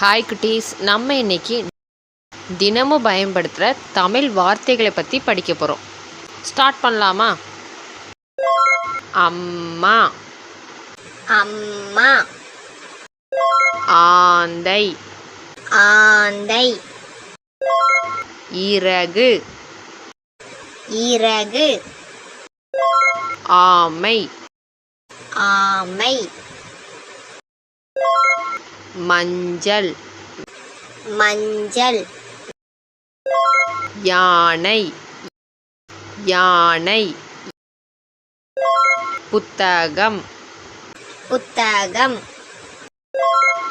Hi குட்டீஸ். நம்ம இன்னைக்கு தினமும் பயன்படுத்துகிற தமிழ் வார்த்தைகளை பற்றி படிக்க போகிறோம் ஸ்டார்ட் பண்ணலாமா? அம்மா. அம்மா. ஆந்தை. ஆந்தை. இறகு. இறகு. ஆமை. ஆமை. மஞ்சள். மஞ்சள். யானை. யானை. புத்தகம். புத்தகம்.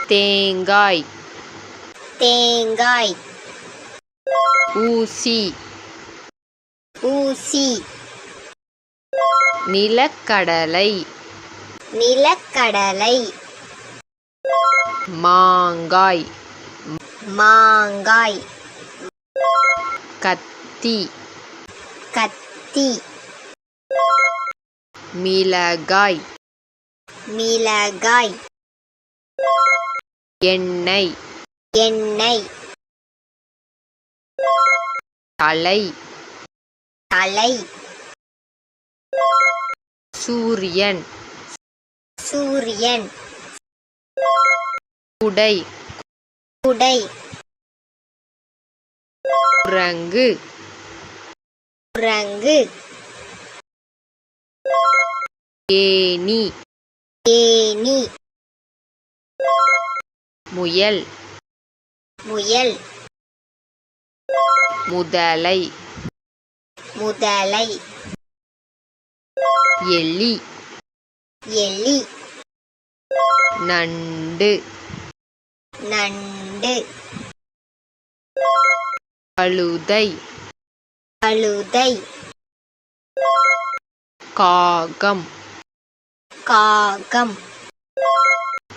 தேங்காய். தேங்காய். ஊசி. ஊசி. நிலக்கடலை. நிலக்கடலை. மாங்காய். மாங்காய். கத்தி. கத்தி. மிளகாய். மிளகாய். எண்ணெய். எண்ணெய். தலை. தலை. சூரியன். சூரியன். குடை. குடை. குரங்கு. குரங்கு. ஏனி ஏனி முயல். முயல். முதலை. முதலை. எலி. எலி. நண்டு. நண்டு. கழுதை கழுதை காகம். காகம்.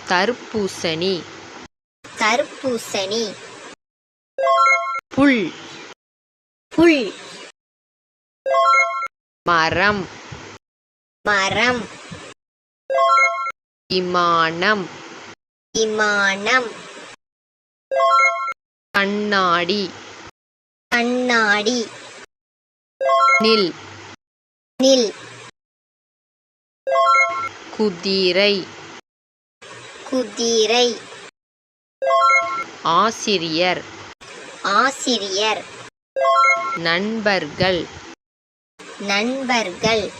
தர்பூசணி. தர்பூசணி. புல். புல். மரம். மரம். விமானம் விமானம் கண்ணாடி. கண்ணாடி. நில். நில். குதிரை. குதிரை. ஆசிரியர். ஆசிரியர். நண்பர்கள். நண்பர்கள்.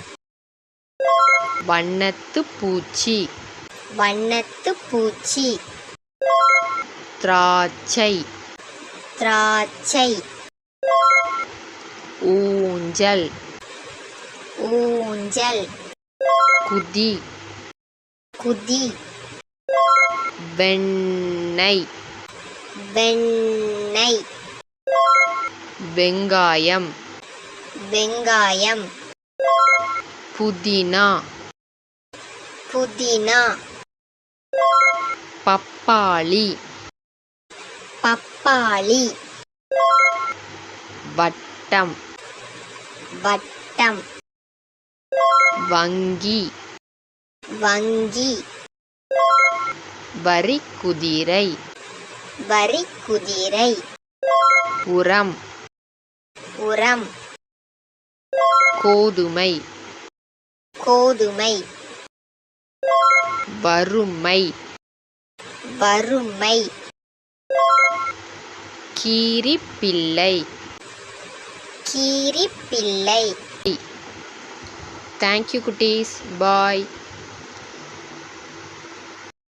வண்ணத்து பூச்சி. வண்ணத்து பூச்சி. திராட்சை. திராட்சை. ஊஞ்சல். ஊஞ்சல். குதி. குதி. வெண்ணெய் வெண்ணெய் வெங்காயம். வெங்காயம். புதினா. புதினா. பப்பாளி. பப்பாளி. வட்டம். வட்டம். வங்கி. வங்கி. வரிக்குதிரை வரி குதிரை. உரம். உரம். கோதுமை. கோதுமை. வறுமை. வறுமை. கீரிப்பிள்ளை கீரிப்பிள்ளை தேங்க்யூ குட்டீஸ். பாய்